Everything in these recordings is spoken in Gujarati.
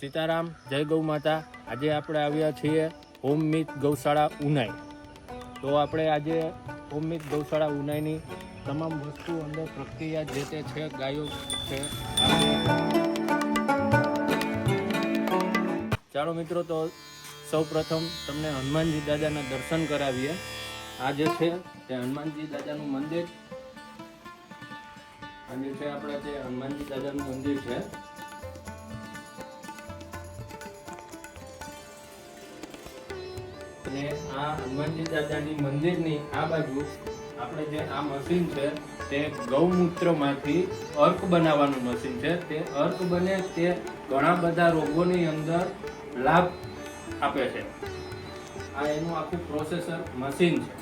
સીતારામ, જય ગૌ માતા. આજે આપણે આવ્યા છીએ હોમમિત ગૌશાળા ઉનાઈ. તો આપણે આજે હોમમિત ગૌશાળા ઉનાઈની તમામ વસ્તુ અંદર પ્રક્રિયા જે તે છે, ગાયો છે. ચાલો મિત્રો, તો સૌ પ્રથમ તમને હનુમાનજી દાદાના દર્શન કરાવીએ. આ જે છે તે હનુમાનજી દાદાનું મંદિર. જે છે આપણે જે હનુમાનજી દાદાનું મંદિર છે અને આ હનુમાનજી દાદાની મંદિરની આ બાજુ આપણે જે આ મશીન છે, તે ગૌમૂત્રમાંથી અર્ક બનાવવાનું મશીન છે. તે અર્ક બને તે ઘણા બધા રોગોની અંદર લાભ આપે છે. આ એનું આખું પ્રોસેસર મશીન છે.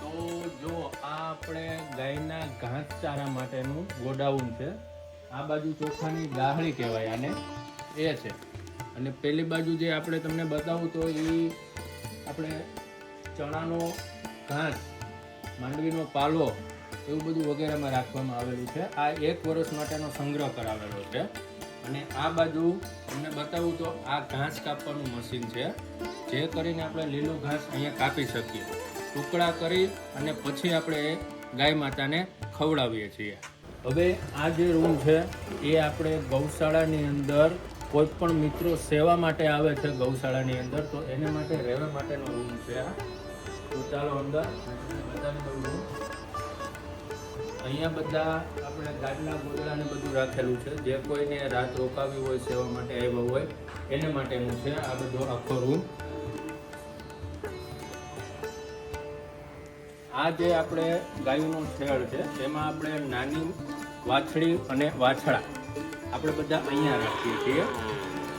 તો જો આ આપણે ગાયના ઘાસચારા માટેનું ગોડાઉન છે આ બાજુ ચોખાની ગાહડી કહેવાય આને. એ છે. અને પેલી બાજુ જે આપણે તમને બતાવું તો એ આપણે ચણાનો ઘાસ, માંડવીનો પાલો એવું બધું વગેરેમાં રાખવામાં આવેલું છે. આ એક વર્ષ માટેનો સંગ્રહ કરાવેલો છે. અને આ બાજુ તમને બતાવું તો આ ઘાસ કાપવાનું મશીન છે. જે કરીને આપણે લીલો ઘાસ અહીંયા કાપી શકીએ. ટુકડા કરી અને પછી આપણે ગાય માતાને ખવડાવીએ છીએ. હવે આ જે રૂમ છે, એ આપણે ગૌશાળાની અંદર કોઈ પણ મિત્રો સેવા માટે આવે છે ગૌશાળાની અંદર, તો એને માટે રહેવા માટેનો રૂમ છે આ. તો ચાલો અંદર બતાવી. અહીંયા બધા આપણે ગાડીના ગોદડા ને બધું રાખેલું છે. જે કોઈને રાત રોકાવી હોય, સેવા માટે આવ્યો હોય, એને માટેનું છે આ બધો આખો રૂમ આ જે આપણે ગાયનો છેડ છે, તેમાં આપણે નાની વાછડી અને વાછડા આપણે બધા અહીંયા રાખીએ છીએ.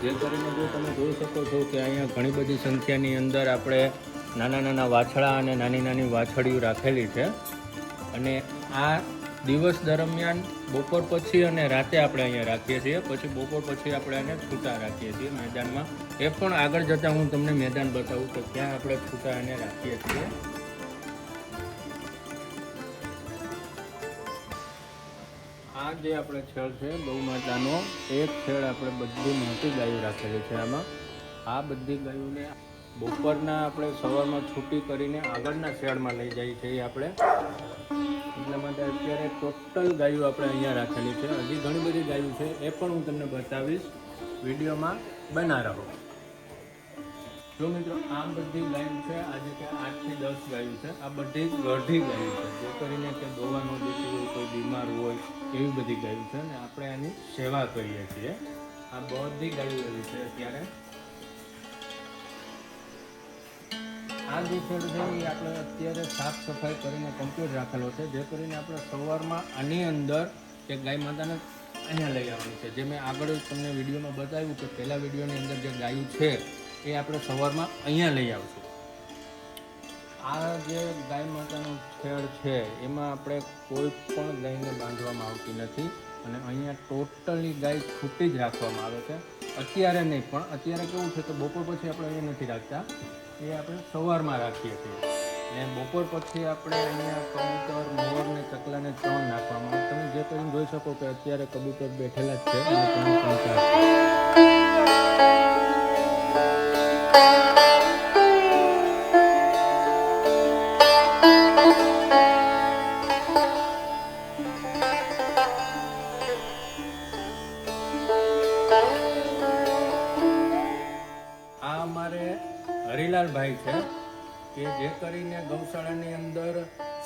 જે કરીને જો તમે જોઈ શકો છો કે અહીંયા ઘણી બધી સંખ્યાની અંદર આપણે નાના નાના વાછડા અને નાની નાની વાછડીઓ રાખેલી છે. અને આ દિવસ દરમિયાન બપોર પછી અને રાતે આપણે અહીંયા રાખીએ છીએ. પછી બપોર પછી આપણે એને છૂટા રાખીએ છીએ મેદાનમાં. એ પણ આગળ જતાં હું તમને મેદાન બતાવું કે ક્યાં આપણે છૂટા એને રાખીએ છીએ. આ જે આપણે છેડ છે ગૌ માતાનો એક છેડ આપણે બધી મોટી ગાયો રાખેલી છે આમાં. આ બધી ગાયોને બપોરના આપણે સવારમાં છૂટી કરીને આગળના શેડમાં લઈ જઈએ છીએ આપણે. એટલા માટે અત્યારે ટોટલ ગાયો આપણે અહીંયા રાખેલી છે. હજી ઘણી બધી ગાયો છે, એ પણ હું તમને બતાવીશ. વિડીયોમાં બના રહો જો મિત્રો, આ બધી ગાયો છે, આજે કે આઠથી દસ ગાયું છે. આ બધી ગઢી ગાયું છે. જે કરીને કે દોવાનો ન દેતી હોય, કોઈ બીમાર હોય, એવી બધી ગાયું છે. અને આપણે આની સેવા કરીએ છીએ. આ બધી ગાયો એવી છે અત્યારે. આ જે આપણે અત્યારે સાફ સફાઈ કરીને કમ્પ્લીટ રાખેલો છે. જે કરીને આપણે સવારમાં આની અંદર કે ગાય માતાને અહીંયા લઈ આવવાની છે. જે મેં આગળ તમને વિડીયોમાં બતાવ્યું કે પહેલા વિડીયોની અંદર જે ગાયું છે એ આપણે સવારમાં અહીંયા લઈ આવશું. આ જે ગાય માતાનું છેડ છે, એમાં આપણે કોઈ પણ ગાયને બાંધવામાં આવતી નથી અને અહીંયા ટોટલી ગાય છૂટી જ રાખવામાં આવે છે. અત્યારે નહીં, પણ અત્યારે કેવું છે કે બપોર પછી આપણે અહીંયા નથી રાખતા. એ આપણે સવારમાં રાખીએ છીએ. અને બપોર પછી આપણે અહીંયા કબૂતર, મોર ને ચકલાને ત્રણ નાખવામાં આવે. તમે જે કરીને જોઈ શકો કે અત્યારે કબૂતર બેઠેલા જ છે અને ત્રણ ત્રણ હરિલાલભાઈ છે, કે જે કરીને ગૌશાળાની અંદર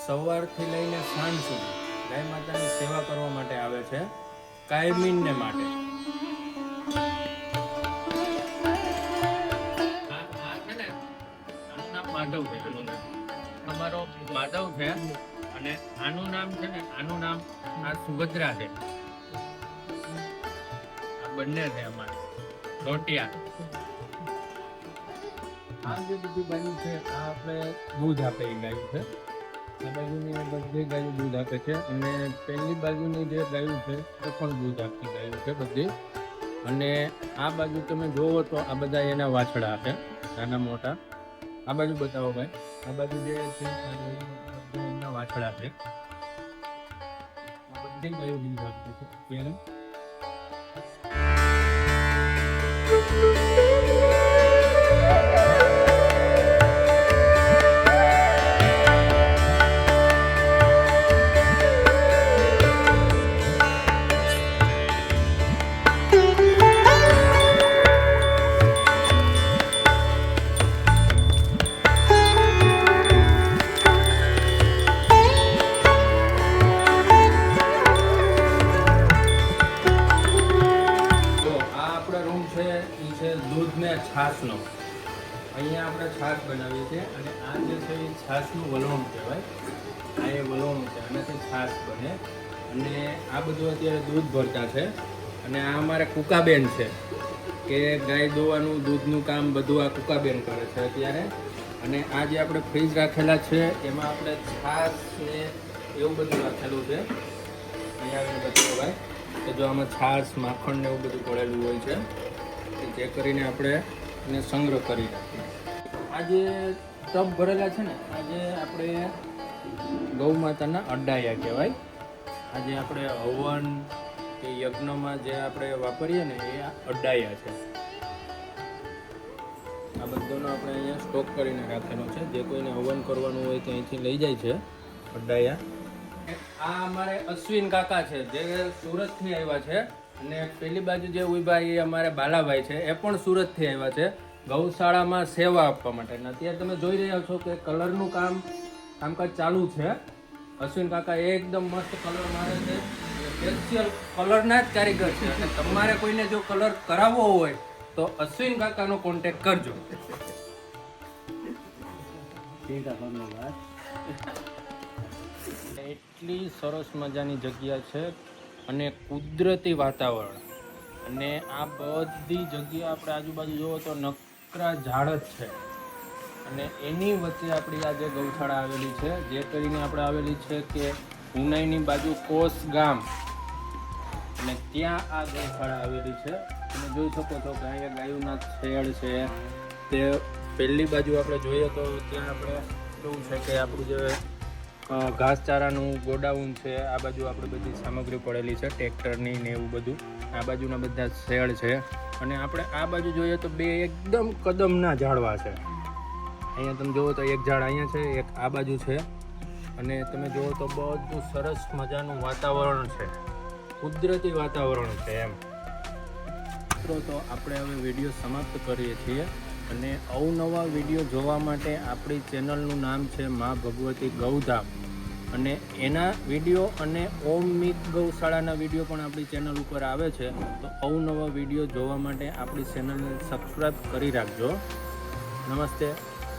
સવારથી લઈને સાંજ સુધી ગાય સેવા કરવા માટે આવે છે, કાયમીનને માટે. માધવ છે આનું નામ. અમારો માધવ છે અને આનું નામ છે ને, આનું નામ આ સુભદ્રા છે. આ બંને છે અમારે. રોટિયા આ જે બધી ગાયું છે, આ આપણે દૂધ આપે ગાયું છે. આ બાજુની બધી ગાયો દૂધ આપે છે અને પહેલી બાજુની જે ગાયું છે, એ પણ દૂધ આપતી ગાયું છે બધી. અને આ બાજુ તમે જોવો તો આ બધા એના વાછડા છે, નાના મોટા. આ બાજુ બતાવો ભાઈ. આ બાજુ જે છે એમના વાછડા છે. આ લીધું આપે છે છાશનો અહીંયા આપણે છાશ બનાવીએ છીએ અને આ જે છે એ છાશનું વલોમ કહેવાય. આ એ વલોમ છે, આનાથી છાશ બને. અને આ બધું અત્યારે દૂધ ભરતા છે. અને આ અમારે કુકાબેન છે, કે ગાય દોવાનું, દૂધનું કામ બધું આ કુકાબેન કરે છે અત્યારે. અને આ જે આપણે ફ્રીજ રાખેલા છે, એમાં આપણે છાશ ને એવું બધું રાખેલું છે. અહીંયા આવીને બધું ભાઈ કે જો આમાં છાશ માખણ ને એવું બધું પડેલું હોય છે કે જે કરીને આપણે એને સંગ્રહ કરી રાખીએ. આ જે ટબ ભરેલા છે ને આજે આપણે ગૌ માતાના અડાયા કહેવાય. આજે આપણે હવન કે યજ્ઞમાં જે આપણે વાપરીએ ને એ અડાયા છે. આ બધાનો આપણે અહીંયા સ્ટોક કરીને રાખેલો છે. જે કોઈને હવન કરવાનું હોય તો અહીંથી લઈ જાય છે અડાયા. આ અમારે અશ્વિન કાકા છે જે સુરતથી આવ્યા છે. અને પેલી બાજુ જે ઊભા એ અમારે બાલાભાઈ છે એ પણ સુરતથી આવ્યા છે ગૌશાળામાં સેવા આપવા માટે. અને અત્યારે તમે જોઈ રહ્યા છો કે કલરનું કામ કામકાજ ચાલુ છે. અશ્વિન કાકા એકદમ મસ્ત કલર મારે છે. સ્પેશિયલ કલરના જ કારીગર છે. અને તમારે કોઈને જો કલર કરાવવો હોય તો અશ્વિન કાકાનો કોન્ટેક્ટ કરજો. એટલી સરસ મજાની જગ્યા છે. અને કુદરતી વાતાવરણ. અને આ બધી જગ્યા આપણે આજુબાજુ જુઓ તો નકરા ઝાડ જ છે. અને એની વચ્ચે આપણી આ જે ગૌશાળા આવેલી છે, જે કરીને આપણે આવેલી છે કે ઉનાઈની બાજુ કોસ ગામ. અને ત્યાં આ ગૌશાળા આવેલી છે. તમે જોઈ શકો છો કે અહીંયા ગાયોના છેડ છે. તે પહેલી બાજુ આપણે જોઈએ તો ત્યાં આપણે કેવું છે કે આપણું જે ઘાસચારાનું ગોડાઉન છે, આ બાજુ આપણે બધી સામગ્રી પડેલી છે ટ્રેક્ટરની ને એવું બધું. આ બાજુના બધા શેડ છે. અને આપણે આ બાજુ જોઈએ તો બે એકદમ કદમના ઝાડવા છે. અહીંયા તમે જુઓ તો એક ઝાડ અહીંયા છે, એક આ બાજુ છે. અને તમે જુઓ તો બધું સરસ મજાનું વાતાવરણ છે. કુદરતી વાતાવરણ છે એમ. મિત્રો, તો આપણે હવે વીડિયો સમાપ્ત કરીએ છીએ. અને અવનવા વીડિયો જોવા માટે આપણી ચેનલનું નામ છે મા ભગવતી ગૌધામ. અને એના વીડિયો અને ઓમ મિત ગૌશાળાના વીડિયો પણ આપણી ચેનલ ઉપર આવે છે. તો અવનવા વીડિયો જોવા માટે આપણી ચેનલને સબસ્ક્રાઈબ કરી રાખજો. નમસ્તે.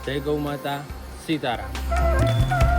જય ગૌ માતા. સીતારામ.